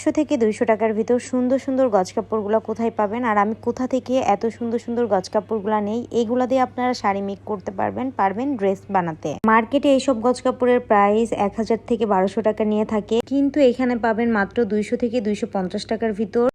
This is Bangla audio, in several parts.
একশো থেকে দুইশো টাকার ভিতর সুন্দর সুন্দর গজ কাপড়গুলো কোথায় পাবেন? আর আমি কোথা থেকে এত সুন্দর সুন্দর গজ কাপড়গুলো নেই, এগুলা দিয়ে আপনারা শাড়ি মেক করতে পারবেন পারবেন ড্রেস বানাতে। মার্কেটে এইসব গজ কাপড়ের প্রাইস এক হাজার থেকে বারোশো টাকা নিয়ে থাকে, কিন্তু এখানে পাবেন মাত্র দুইশো থেকে দুইশো পঞ্চাশ টাকার ভিতর।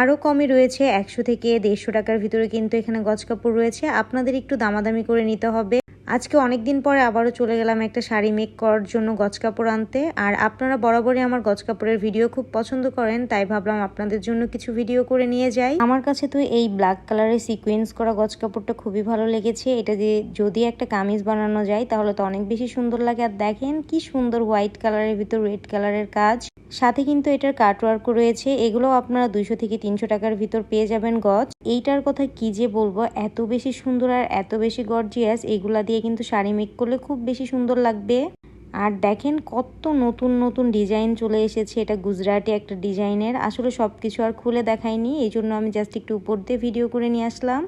আরও কমে রয়েছে, একশো থেকে দেড়শো টাকার ভিতরে কিন্তু এখানে গজ কাপড় রয়েছে। আপনাদের একটু দামাদামি করে নিতে হবে। আজকে অনেক দিন পরে আবারও চলে গেলাম একটা শাড়ি মেক করার জন্য গজ কাপড় আনতে। আর আপনারা বরাবরই আমার গজ কাপড়ের ভিডিও খুব পছন্দ করেন, তাই ভাবলাম আপনাদের জন্য কিছু ভিডিও করে নিয়ে যাই। আমার কাছে তো এই ব্ল্যাক কালারের সিকোয়েন্স করা গজ কাপড়টা খুবই ভালো লেগেছে। এটা দিয়ে যদি একটা কামিজ বানানো যায়, তাহলে তো অনেক বেশি সুন্দর লাগে। আর দেখেন কি সুন্দর হোয়াইট কালারের ভিতর রেড কালারের কাজ। সাথে কিন্তু এটার কাটওয়ার্ক রয়েছে। এগুলো আপনারা দুইশো থেকে তিনশো টাকার ভিতর পেয়ে যাবেন গজ। এইটার কথা কি যে বলব, এত বেশি সুন্দর আর এত বেশি গর্জিয়াস এগুলা দিয়ে কিন্তু শাড়ি মেক করলে খুব বেশি সুন্দর লাগবে। আর দেখেন কত নতুন নতুন ডিজাইন চলে এসেছে, এটা গুজরাটি একটা ডিজাইনের আসলে সব কিছু আর খুলে দেখায়নি এই জন্য আমি জাস্ট একটু উপর দিয়ে ভিডিও করে নিয়ে আসলাম।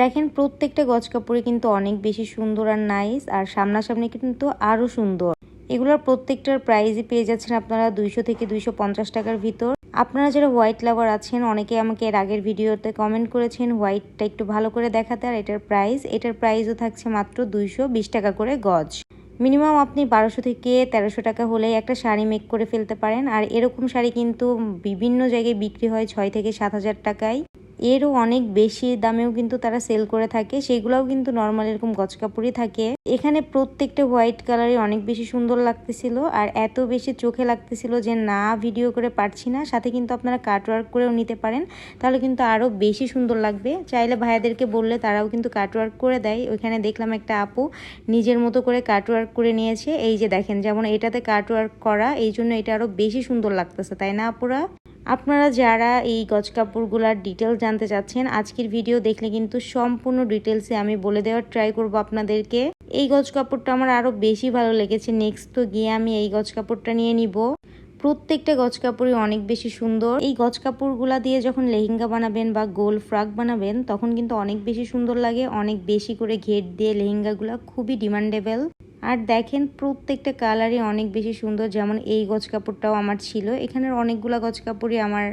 দেখেন প্রত্যেকটা গজ কাপড়ে কিন্তু অনেক বেশি সুন্দর আর নাইস আর সামনাসামনি কিন্তু আরও সুন্দর। এগুলোর প্রত্যেকটার প্রাইসই পেয়ে যাচ্ছেন আপনারা দুইশো থেকে দুইশো পঞ্চাশ টাকার ভিতর। আপনারা যারা হোয়াইট লাভার আছেন, অনেকে আমাকে এর আগের ভিডিওতে কমেন্ট করেছেন হোয়াইটটা একটু ভালো করে দেখাতে আর এটার প্রাইস এটার প্রাইসও থাকছে মাত্র দুইশো বিশ টাকা করে গজ। মিনিমাম আপনি বারোশো থেকে তেরোশো টাকা হলেই একটা শাড়ি মেক করে ফেলতে পারেন। আর এরকম শাড়ি কিন্তু বিভিন্ন জায়গায় বিক্রি হয় ছয় থেকে সাত হাজার টাকায়। এরও অনেক বেশি দামেও কিন্তু তারা সেল করে থাকে। সেগুলোও কিন্তু নর্মাল এরকম গজ কাপড়ই থাকে। এখানে প্রত্যেকটা হোয়াইট কালারই অনেক বেশি সুন্দর লাগতেছিল আর এত বেশি চোখে লাগতেছিল যে না ভিডিও করে পারছি না। সাথে কিন্তু আপনারা কাটওয়ার্ক করেও নিতে পারেন। তাহলে কিন্তু আরও বেশি সুন্দর লাগবে। চাইলে ভাইয়াদেরকে বললে তারাও কিন্তু কাটওয়ার্ক করে দেয়। ওইখানে দেখলাম একটা আপু নিজের মতো করে কাটওয়ার্ক করে নিয়েছে। এই যে দেখেন, যেমন এটাতে কাটওয়ার্ক করা, এই জন্য এটা আরও বেশি সুন্দর লাগতেছে, তাই না আপুরা? আপনারা যারা এই গজ কাপড়গুলার ডিটেলস জানতে চাচ্ছেন, আজকের ভিডিও দেখলে কিন্তু সম্পূর্ণ ডিটেলসে আমি বলে দেওয়ার ট্রাই করব আপনাদেরকে। এই গজ কাপড়টা আমার আরও বেশি ভালো লেগেছে। নেক্সট তো গিয়ে আমি এই গজ কাপড়টা নিয়ে নিব। প্রত্যেকটা গজ কাপড়ই অনেক বেশি সুন্দর। এই গজ কাপড়গুলা দিয়ে যখন লেহেঙ্গা বানাবেন বা গোল ফ্রক বানাবেন, তখন কিন্তু অনেক বেশি সুন্দর লাগে। অনেক বেশি করে ঘের দিয়ে লেহেঙ্গাগুলো খুবই ডিমান্ডেবল আর দেখেন প্রত্যেকটা কালারই অনেক বেশি সুন্দর। যেমন এই গজ কাপড়টাও আমার ছিল। এখানের অনেকগুলা গজ কাপড়ই আমার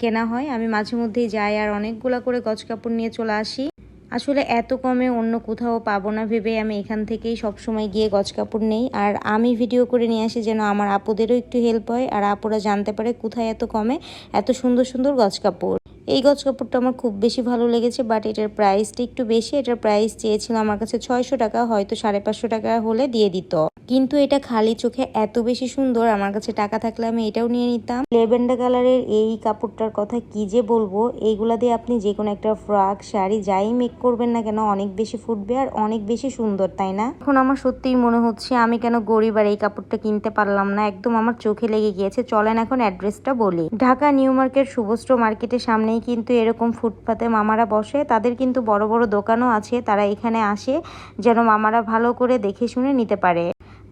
কেনা হয়। আমি মাঝে মধ্যেই যাই আর অনেকগুলো করে গজ কাপড় নিয়ে চলে আসি। আসলে এত কমে অন্য কোথাও পাবো না ভেবে আমি এখান থেকেই সবসময় গিয়ে গজ কাপড় নেই। আর আমি ভিডিও করে নিয়ে আসি যেন আমার আপুদেরও একটু হেল্প হয় আর আপুরা জানতে পারে কোথায় এত কমে এত সুন্দর সুন্দর গজ কাপড়। এই গজ কাপড়টা আমার খুব বেশি ভালো লেগেছে বাট এটার প্রাইসটা একটু বেশি। এটার প্রাইস চেয়েছিল আমার কাছে ছয়শো টাকা, হয়তো সাড়ে পাঁচশো টাকা হলে দিয়ে দিত। কিন্তু এটা খালি চোখে এত বেশি সুন্দর, আমার কাছে টাকা থাকলে আমি এটাও নিয়ে নিতাম। লেভেন্ডার কালারের এই কাপড়টার কথা কি যে বলব এইগুলা দিয়ে আপনি যে কোনো একটা ফ্রক শাড়ি যাই মেক করবেন না কেন, অনেক বেশি ফুটবে আর অনেক বেশি সুন্দর, তাই না? এখন আমার সত্যিই মনে হচ্ছে আমি কেন গরিব আর এই কাপড়টা কিনতে পারলাম না, একদম আমার চোখে লেগে গিয়েছে। চলেন এখন অ্যাড্রেসটা বলি। ঢাকা নিউ মার্কেট শুভস্ত্র মার্কেটের সামনেই কিন্তু এরকম ফুটপাতে মামারা বসে, তাদের কিন্তু বড় বড় দোকানও আছে, তারা এখানে আসে, যেন মামারা ভালো করে দেখে শুনে নিতে পারে।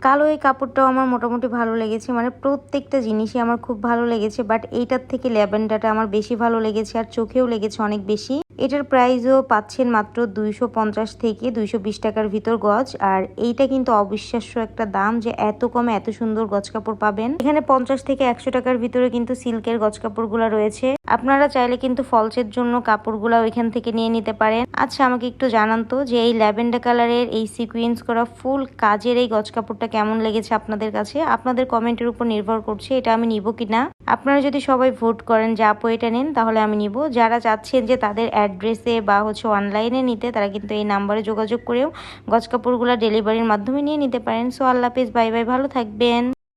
কালো এই কাপড়টাও আমার মোটামুটি ভালো লেগেছে মানে প্রত্যেকটা জিনিসই আমার খুব ভালো লেগেছে বাট এইটার থেকে ল্যাভেন্ডারটা আমার বেশি ভালো লেগেছে আর চোখেও লেগেছে অনেক বেশি। এটার প্রাইসও পাচ্ছেন মাত্র দুইশো পঞ্চাশ থেকে দুইশো বিশ টাকার ভিতর গজ। আর এইটা কিন্তু অবিশ্বাস্য একটা দাম যে এত কমে এত সুন্দর গজ কাপড় পাবেন। এখানে পঞ্চাশ থেকে একশো টাকার ভিতরে কিন্তু সিল্কের গজ কাপড়গুলো রয়েছে। আপনারা চাইলে কিন্তু ফলসের জন্য কাপড়গুলো এখান থেকে নিয়ে নিতে পারেন। আচ্ছা আমাকে একটু জানান তো যে এই ল্যাভেন্ডার কালারের এই সিকুয়েন্স করা ফুল কাজের এই গজ কাপড়টা কেমন লেগেছে আপনাদের কাছে? আপনাদের কমেন্টের উপর নির্ভর করছে এটা আমি নিব কিনা। আপনারা যদি সবাই ভোট করেন যে আপু এটা নেন, তাহলে আমি নিব। যারা চাচ্ছেন যে তাদের অ্যাড্রেসে বা হচ্ছে অনলাইনে নিতে, তারা কিন্তু এই নাম্বারে যোগাযোগ করেও গজ কাপড়গুলো ডেলিভারির মাধ্যমে নিয়ে নিতে পারেন। সো আল্লাহ হাফেজ, বাই বাই, ভালো থাকবেন।